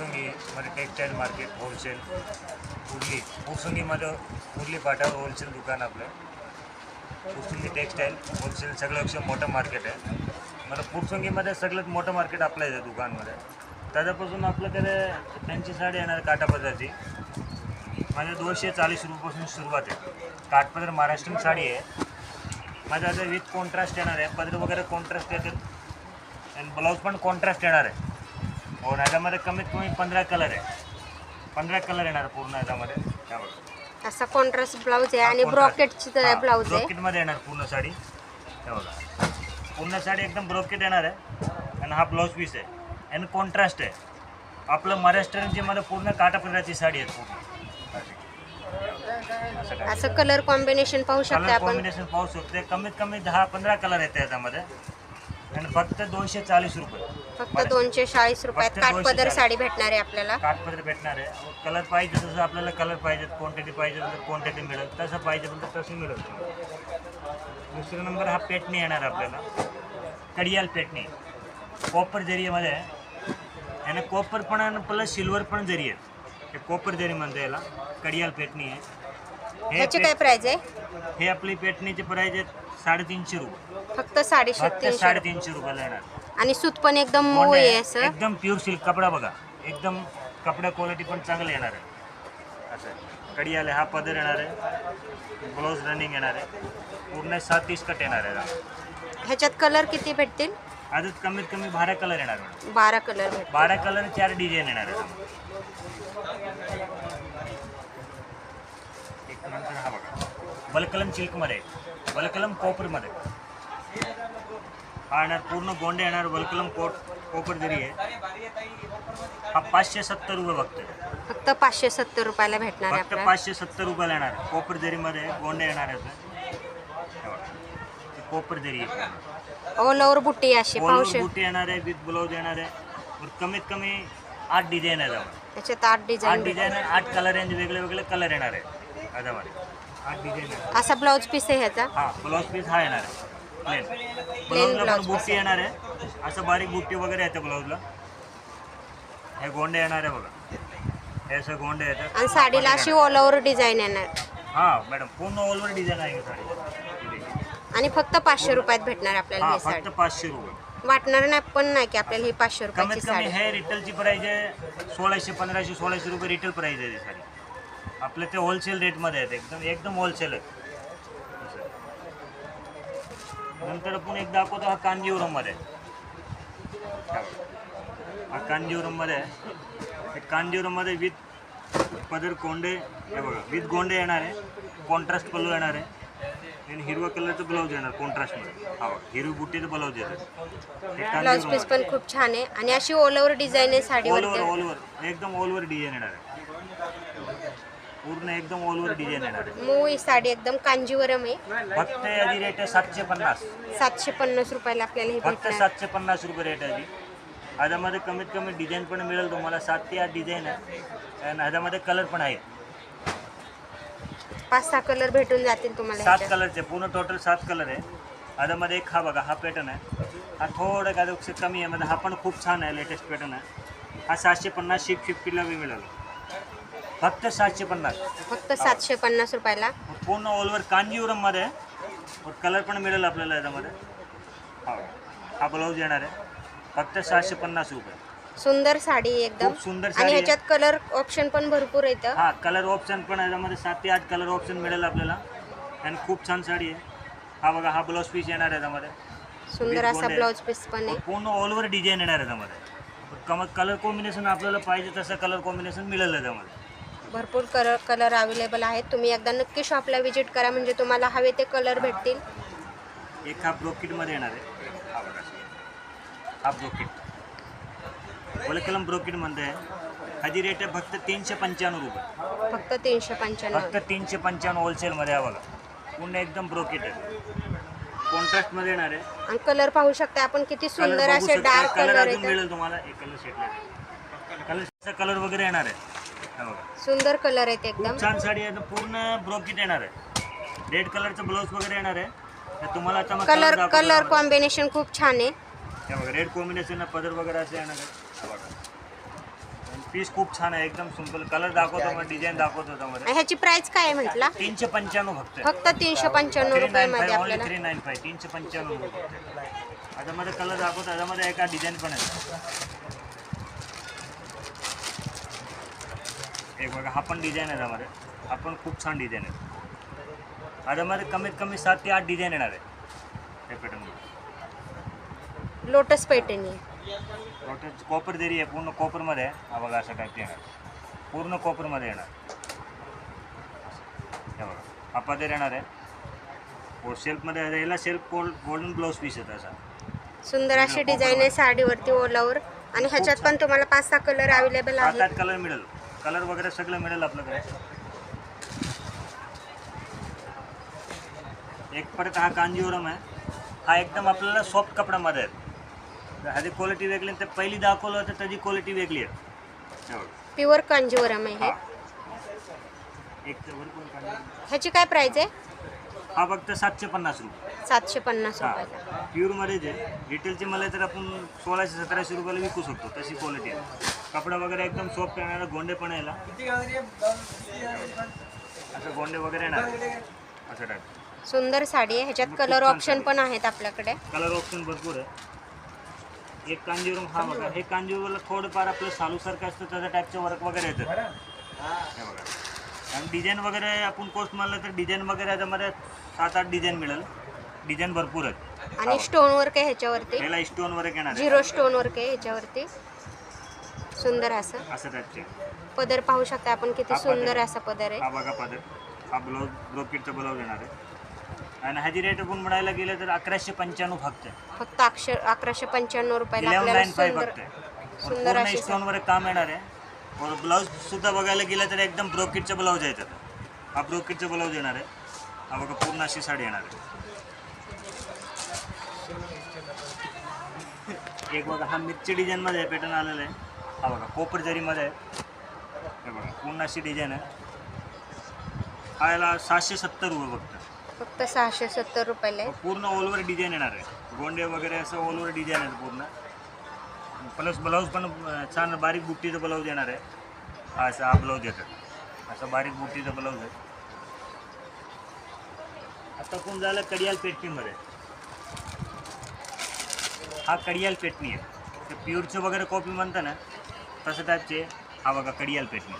मध्ये textile market wholesale Urli फुरसुंगीमध्ये उर्ली फाट्यावर होलसेल दुकान आपलं. फुरसुंगी टेक्सटाईल होलसेल सगळ्यापेक्षा मोठं मार्केट आहे. मला फुरसुंगीमध्ये सगळ्यात मोठं मार्केट आपलं आहे दुकानमध्ये. त्याच्यापासून आपल्याकडे त्यांची साडी येणार काटापदराची माझ्या दोनशे चाळीस रुपयापासून सुरुवात आहे. काठपदर महाराष्ट्रीयन साडी आहे. माझ्या आता विथ कॉन्ट्रास्ट येणार आहे. पदर वगैरे कॉन्ट्रास्ट येतात. आणि ब्लाऊज पण कॉन्ट्रास्ट येणार आहे. हो ह्याच्यामध्ये कमीत कमी पंधरा कलर आहे. पंधरा कलर येणार पूर्ण ह्याच्यामध्ये त्यामुळे असा कॉन्ट्रास्ट ब्लाऊज आहे आणि ब्रॉकेटची ब्लाऊज आहे. ब्रोकेटमध्ये येणार पूर्ण साडी. हे बघा. पूर्ण साडी एकदम ब्रोकेट येणार आहे. आणि हा ब्लाऊज पीस आहे. आणि कॉन्ट्रास्ट आहे. आपलं महाराष्ट्रीयनची मध्ये पूर्ण काटापदराची साडी आहे पूर्ण. असं काय? असं कलर कॉम्बिनेशन पाहू शकता कलर आपण. कॉम्बिनेशन पाहू शकते. कमीत कमी दहा पंधरा कलर येते याच्यामध्ये आणि फक्त दोनशे चाळीस रुपये. फक्त दोनशे चाळीस रुपयात फक्त काठपदर 240. साडी भेटणार आहे आपल्याला. काठपदर भेटणार आहे. कलर पाहिजे तसं आपल्याला कलर पाहिजे क्वांटिटी पाहिजे तर क्वांटिटी मिळेल. तसं पाहिजे तर तसं मिळेल. दुसरा नंबर हा पेटणी येणार आपल्याला. कडियाल पेटणी. कॉपर जरीमध्ये आहे. आणि कॉपर पण आणि प्लस सिल्वर पण जरी आहे कॉपर जरी म्हणते याला कडियाल पेटणी आहे. हे ह्याची काय प्राइस आहे? हे आपली पेटणीचे प्राईज आहेत साडेतीनशे रुपये. फक्त साडेशे फक्त तीनशे साडेतीनशे रुपयाला येणार. आणि सूत पण एकदम मऊ आहे. असं. एकदम प्युअर सिल्क कपडा बघा. एकदम कपडा क्वालिटी पण चांगलं येणार आहे. असं. कडी आले हा पदर येणार आहे. ब्लाऊज रनिंग येणार आहे. पूर्ण सात तीस कट येणार आहे. ह्याच्यात कलर किती भेटतील? आजच कमीत कमी बारा कलर येणार बारा कलर बारा कलर चार डिझाईन येणार आहे एक नंतर हा बघा. बलकलम सिल्कमध्ये बलकलम कॉपरमध्ये हा येणार पूर्ण गोंडे येणार बलकलम कोट कोपर जरी आहे. हा पाचशे सत्तर रुपये बघतोय. फक्त पाचशे सत्तर रुपयाला भेटणार आहे फक्त आपल्याला. पाचशे सत्तर रुपयाला येणार. कोपर जरीमध्ये गोंडे येणार आहे कोपर जरी आहे. ऑल ओव्हर बुट्टी अशी शकता बुटी येणार आहे विथ ब्लाऊज येणार आहे. और कमीत कमी आठ डिझाईन आहे त्यामध्ये त्याच्यात आठ आठ डिझाईन डिझाईन आठ कलर रेंज वेगळे वेगळे कलर येणार आहे त्याच्यामध्ये आठ डिझाईन आहे. असा ब्लाऊज पीस आहे ह्याचा? हा ब्लाऊज पीस हा येणार आहे. प्लेन ब्लाऊजला blouse पण बुट्टी येणार आहे. असं बारीक बुट्टी वगैरे येते ब्लाऊजला हे गोंडे येणार आहे बघा. हे असं गोंडे येतात. आणि साडीला अशी ऑल ओव्हर डिझाईन येणार. हा मॅडम पूर्ण ऑलवर डिझाईन आहे ही साडी. आणि फक्त पाचशे रुपयात भेटणार आपल्याला हा फक्त साडी. पाचशे रुपये. वाटणार नाही पण नाही की आपल्याला ही पाचशे रुपयाची कमीत कमी साडी. हे रिटेलची प्राईज आहे. सोळाशे पंधराशे सोळाशे रुपये रिटेल प्राईज आहे ती साडी. आपलं ते होलसेल रेटमध्ये आहेत एकदम एकदम होलसेल आहे. नंतर आपण एक दाखवतो हा कांजीवरममध्ये हा कांजीवरममध्ये आहे कांजीवरममध्ये विथ पदर कोंडे हे बघा विथ गोंडे येणार आहे कॉन्ट्रास्ट पल्लू येणार आहे. आणि हिरवा कलरचं ब्लाऊज येणार कॉन्ट्रास्टमध्ये हा बघा हिरवी बुट्टीचं ब्लाऊज हे ब्लाऊज पीस. पण खूप छान आहे. आणि अशी ऑल ओव्हर डिझाईन आहे ऑल साडीवर ओव्हर ऑल ओव्हर एकदम ऑल ओव्हर डिझाईन येणार आहे. पूर्ण एकदम ऑल ओव्हर डिझाईन येणार आहे. मऊ ही साडी एकदम कांजीवरम आहे. फक्त याची रेट आहे सातशे पन्नास. सातशे पन्नास रुपयाला आपल्याला हे फक्त भेटणार. सातशे पन्नास रुपये रेट आहे ह्याच्यामध्ये कमीत कमी डिझाईन पण मिळेल तुम्हाला. सात ते आठ डिझाईन आहे. आणि ह्याच्यामध्ये कलर पण आहे पाच सहा कलर भेटून जातील तुम्हाला सात ह्याच्यात. कलरचे पूर्ण टोटल सात कलर आहे. ह्याच्यामध्ये एक हा बघा हा पॅटर्न आहे. हा थोडं काय कमी आहे म्हणजे हा पण खूप छान आहे लेटेस्ट पॅटर्न आहे. हा सातशे पन्नास शिप फिफ्टीला बी मिळेल. फक्त सातशे पन्नास. फक्त सातशे पन्नास रुपयाला. पूर्ण ऑलवर कांजीवरममध्ये कलर पण मिळेल आपल्याला याच्यामध्ये. हा. हा ब्लाऊज येणार आहे. फक्त सहाशे पन्नास रुपये. सुंदर साडी आहे एकदम सुंदर आणि साडी आहे. ह्याच्यात कलर ऑप्शन पण भरपूर येतं हा कलर ऑप्शन पण याच्यामध्ये सात ते आठ कलर ऑप्शन मिळेल आपल्याला. आणि खूप छान साडी आहे. हा बघा हा ब्लाऊज पीस येणार आहे याच्यामध्ये. सुंदर असा. ब्लाऊज पीस पण आहे. पूर्ण ऑलवर डिझाईन येणार आहे याच्यामध्ये. कम कलर कॉम्बिनेशन आपल्याला पाहिजे तसं कलर कॉम्बिनेशन मिळेल याच्यामध्ये. भरपूर कलर कलर अवेलेबल आहेत. तुम्ही एकदा नक्की शॉपला व्हिजिट करा. म्हणजे तुम्हाला हवे ते कलर भेटतील. एक हा ब्रोकिटमध्ये येणार आहे. हा बघा हा ब्रोकिट कलम ब्रोकिटमध्ये आहे ह्याची रेट आहे? फक्त तीनशे पंच्याण्णव रुपये. फक्त तीनशे पंच्याण्णव. फक्त तीनशे पंच्याण्णव होलसेलमध्ये आहे बघा. पूर्ण एकदम ब्रोकेट आहे. कॉन्ट्रास्टमध्ये येणार आहे. आणि कलर पाहू शकता आपण किती सुंदर असे डार्क कलर कलर अजून मिळेल तुम्हाला एक कलर शेटला कलरचा कलर वगैरे येणार आहे. हा सुंदर कलर आहेत एकदम. खूप छान साडी आहे. पूर्ण ब्रोकेट येणार आहे. रेड कलरचं ब्लाऊज वगैरे येणार आहे. तर तुम्हाला आता मग कलर कलर. कॉम्बिनेशन खूप छान आहे. रेड कॉम्बिनेशन पदर वगैरे असं येणार आहे हा बघा पीस खूप छान आहे. एकदम सिंपल कलर दाखवतो मग डिझाईन दाखवतो त्यामध्ये. ह्याची प्राइस काय आहे म्हटला? तीनशे पंच्याण्णव फक्त फक्त तीनशे पंच्याण्णव थ्री नाईन रुपयामध्ये फाय ओनली आपल्याला. थ्री नाईन फाय तीनशे पंच्याण्णव रुपये फक्त त्याच्यामध्ये कलर दाखवतो. त्याच्यामध्ये एका डिझाईन पण आहे. एक बघा हा पण डिझाईन आहे त्यामध्ये हा पण खूप छान डिझाईन आहे. त्याच्यामध्ये कमीत कमी सात ते आठ डिझाईन येणार आहे. हे पॅटर्नमध्ये लोटस पैठणी टोटल कॉपर जरी आहे पूर्ण कॉपरमध्ये आहे. हा बघा असं टाईप येणार. पूर्ण कॉपरमध्ये येणार. हे बघा हा पदर येणार आहे. व सेल्फमध्ये आहे. याला self gold golden blouse piece येतं असा. सुंदर अशी डिझाईन आहे साडीवरती ओलावर. आणि ह्याच्यात पण तुम्हाला पाच सहा कलर अवेलेबल आहेत. आठ कलर मिळेल कलर वगैरे सगळं मिळेल आपल्याकडे. एक परत हा कांजीवरम आहे. हा एकदम आपल्याला सॉफ्ट कपड्यामध्ये आहे. तर ह्याची क्वालिटी वेगळी आहे. तर पहिली दाखवलं होतं त्याची क्वालिटी वेगळी आहे. प्युअर कांजीवरम आहे हे. एक कांजीवरम? ह्याची काय प्राइस आहे? हा फक्त सातशे पन्नास रुपये. सातशे पन्नास हा. प्युअरमध्ये जे रिटेलचे मला तर आपण सोळाशे सतराशे रुपयाला विकू शकतो. तशी क्वालिटी आहे. कपडा वगैरे एकदम सॉफ्ट येणार गोंडे पण यायला. असं गोंडे वगैरे येणार. असं टाईप. सुंदर साडी आहे. ह्याच्यात खूप कलर छान ऑप्शन साडी. पण आहेत आपल्याकडे. कलर ऑप्शन भरपूर आहे. एक कांजीवरम हा बघा. हे कांजीवरला थोडंफार आपलं सालूसारखं असतं त्याच्या टाईपचं वर्क वगैरे येतं. हे. बघा. आणि डिझाईन वगैरे आपण कोर्स मारलं तर डिझाईन वगैरे याच्यामध्ये सात आठ डिझाईन मिळेल. डिझाईन भरपूर आहेत. आणि स्टोन वर्क आहे ह्याच्यावरती. याला स्टोन वगैरे येणार आहे. झिरो स्टोन वर्क आहे ह्याच्यावरती. सुंदर असं. असं टाईपचे पदर पाहू शकता आपण किती हा पदर. सुंदर असा पदर आहे. हा बघा पदर. हा ब्लाऊज ब्रोकेटचा ब्लाऊज येणार आहे. आणि ह्याची रेट आपण म्हणायला गेलं तर अकराशे पंच्याण्णव फक्त फक्त अक्षर अकराशे पंच्याण्णव रुपयाला इलेव्हन आपल्याला नाईन फाय सुंदर फक्त. सुंदर पूर्ण अशी काम येणार आहे. और ब्लाऊज सुद्धा बघायला गेलं तर एकदम ब्रोकेटचं ब्लाऊज आहे त्यात हा ब्रोकेटचं ब्लाऊज येणार आहे. हा बघा पूर्ण अशी साडी येणार आहे. एक बघा हा मिरची डिझाईनमध्ये पॅटर्न आलेला आहे. हा बघा कोपर जरीमध्ये आहे. हे बघा पूर्ण अशी डिझाईन आहे. हा याला सहाशे सत्तर रुपये फक्त. फक्त सहाशे सत्तर रुपयाला आहे. पूर्ण ऑल ओव्हर डिझाईन येणार आहे. गोंडे वगैरे असं ऑल ओव्हर डिझाईन आहे पूर्ण. प्लस ब्लाऊज पण अं, छान बारीक बुट्टीचं ब्लाऊज येणार आहे. हा असा हा ब्लाऊज येतं असं बारीक बुट्टीचं ब्लाऊज आहे. आता कोण झालं? कडियाल पेटणीमध्ये. हा कडियाल पेटणी आहे. ते प्युअरचं वगैरे कॉपी म्हणतं ना हा बघा कडियाल पेटणी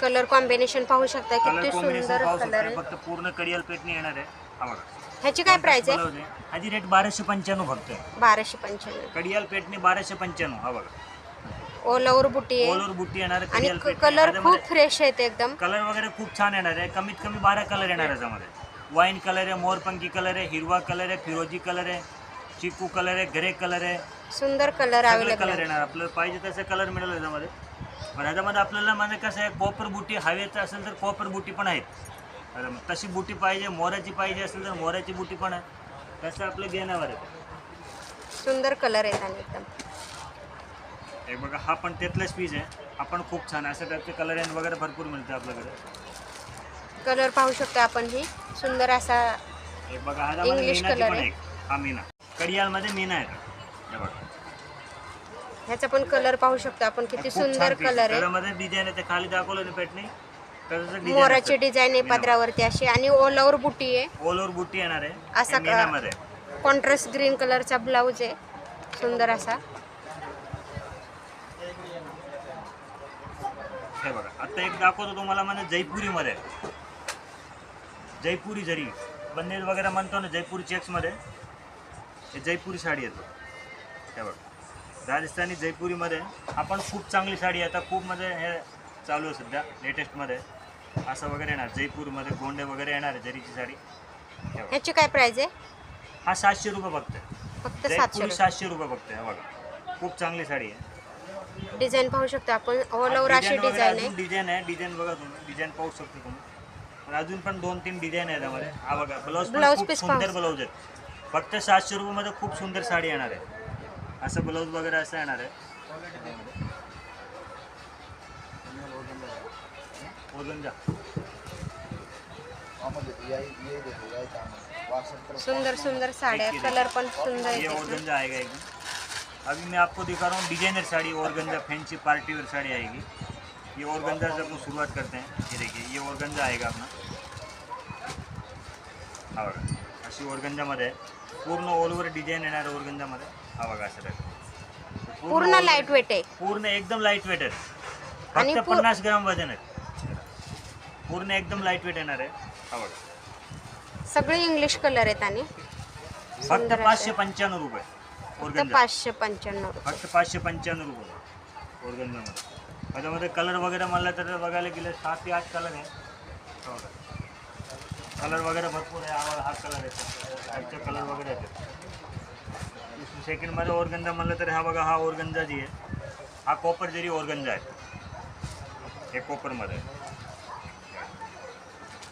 कलर कॉम्बिनेशन पाहू शकता कलर किती कॉम्बिनेशन सुंदर पाहू कलर शकता आहे. फक्त पूर्ण कडियाल पेटणी येणार आहे. हा बघा ह्याची काय प्राइस आहे? ब्लाऊज आहे ह्याची रेट बाराशे पंच्याण्णव फक्त. आहे बाराशे पंच्याण्णव. कडियाल पेटणी बाराशे पंच्याण्णव. हा बघा ओलावर बुटी आहे. ओव्हर बुट्टी येणार आहे आणि कडियाल पेटणी कलर खूप फ्रेश आहेत एकदम. कलर वगैरे खूप छान येणार आहे. कमीत कमी बारा कलर येणार आहे याच्यामध्ये वाईन कलर आहे मोरपंखी कलर आहे हिरवा कलर आहे फिरोजी कलर आहे चिकू कलर आहे ग्रे कलर आहे. सुंदर कलर सगळे कलर आहे. येणार. आपल्याला पाहिजे तसे कलर मिळेल याच्यामध्ये. पण ह्याच्यामध्ये आपल्याला म्हणजे कसं आहे कॉपर बुटी हवेचं असेल तर कॉपर बुटी पण आहेत. तशी बुटी पाहिजे मोराची पाहिजे असेल तर मोराची बुटी पण आहे. तसं आपलं घेण्यावर आहे. सुंदर कलर आहेत आणि एकदम. हे बघा हा पण त्यातलाच पीस आहे. हा पण खूप छान आहे. अशा टाईपचे कलर अँड वगैरे भरपूर मिळते आपल्याकडे. कलर पाहू शकता आपण ही. सुंदर असा हे बघा हा त्यामध्ये English मीनाची color पण आहे. एक. हा मीना. कडियालमध्ये मीना आहे. हे बघा. ह्याचा पण कलर पाहू शकतो आपण किती सुंदर. कलर आहे. त्याच्यामध्ये डिझाईन आहे ते खाली दाखवलं ना पेटणी मोराची डिझाईन आहे पदरावरती अशी आणि ओलावर बुटी आहे. ऑल ओव्हर बुट्टी येणार आहे. असा का- मीनामध्ये. कॉन्ट्रास्ट ग्रीन कलरचा ब्लाऊज आहे. सुंदर असा. हे बघा आता एक दाखवतो तुम्हाला म्हणजे जयपुरीमध्ये. जयपुरी जरी बंदेज वगैरे म्हणतो ना जयपुरी चेक्समध्ये हे जयपुरी साडी येतो. हे बघा. राजस्थानी जयपुरीमध्ये आपण खूप चांगली साडी आता खूप म्हणजे हे चालू आहे सध्या लेटेस्टमध्ये असं वगैरे येणार. जयपूरमध्ये गोंडे वगैरे येणार आहे जरीची साडी. ह्याची काय प्राइस आहे? हा सातशे रुपये फक्त फक्त सातशे जयपुरी सातशे रुपये हे बघा. खूप चांगली साडी आहे. डिझाईन पाहू शकतो आपण. ऑल ओव्हर अशी डिझाईन आहे. डिझाईन आहे. डिझाईन बघा तुम्ही. डिझाईन पाहू शकतो तुम्ही. पण अजून पण दोन तीन डिझाईन आहे त्यामध्ये. हा बघा ब्लाऊज पण Blouse खूप piece सुंदर पाहू. ब्लाऊज आहेत. फक्त सातशे रुपयामध्ये खूप सुंदर साडी येणार आहे. असं ब्लाऊज वगैरे असं येणार आहे? ओजन सुंदर सुंदर साड्या कलर सुंदर ये आहेत ओजन जा आएगा एकदम अभी मैं आपको दिखा रहा हूँ designer sari organza fancy party wear sari आएगी। ये ऑर्गेंजा से अपन शुरुआत करते हैं। ये देखिए ये ऑर्गेंजा आएगा अपना। हा बघा अशी आहे पूर्ण ऑल ओव्हर डिझाईन येणार ऑर्गेंजामध्ये हा बघा आहे. पूर्ण लाइट वेट आहे. पूर्ण एकदम लाइट वेट आहे आणि फक्त पू- पन्नास ग्राम वजन आहे. पूर्ण एकदम लाइट वेट येणार आहे. हा बघा सगळे इंग्लिश कलर आहेत आणि फक्त सुंदर असे. पाचशे पंच्याण्णव रुपये. फक्त पाचशे पंच्याण्णव फक्त पाचशे पंच्याण्णव रुपये. ऑर्गेंजामध्ये त्याच्यामध्ये कलर वगैरे म्हणलं तर बघायला गेलं सात ते आठ कलर आहे. हो कलर वगैरे भरपूर आहे. आम्हाला हा कलर आहे. साईडचे कलर वगैरे येते सेकंडमध्ये ऑर्गंजा म्हणलं तर हा बघा हा ऑर्गंजा जी आहे हा कॉपर जरी ऑर्गंजा आहे हे कॉपरमध्ये.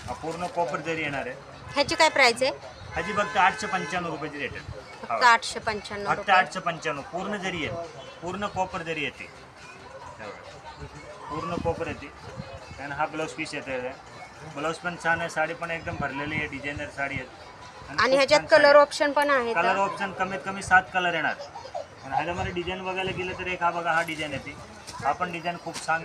हा पूर्ण कॉपर जरी येणार आहे ह्याची काय प्राइस आहे? ह्याची फक्त आठशे पंच्याण्णव रुपयाची रेट आहे. फक्त. आठशे पंच्याण्णव फक्त रुपये. आठशे पंच्याण्णव पूर्ण जरी आहे पूर्ण कॉपर जरी येते. पूर्ण कॉपर येते. आणि हा ब्लाऊज पीस येते ब्लाऊज पण छान आहे साडी पण एकदम भरलेली आहे डिझायनर साडी आहे. आणि ह्याच्यात कलर ऑप्शन पण आहेत कलर ऑप्शन कमीत कमी सात कलर येणार. आणि ह्याच्यामध्ये डिझाईन बघायला गेलं तर एक हा बघा हा डिझाईन येते. हा पण डिझाईन खूप छान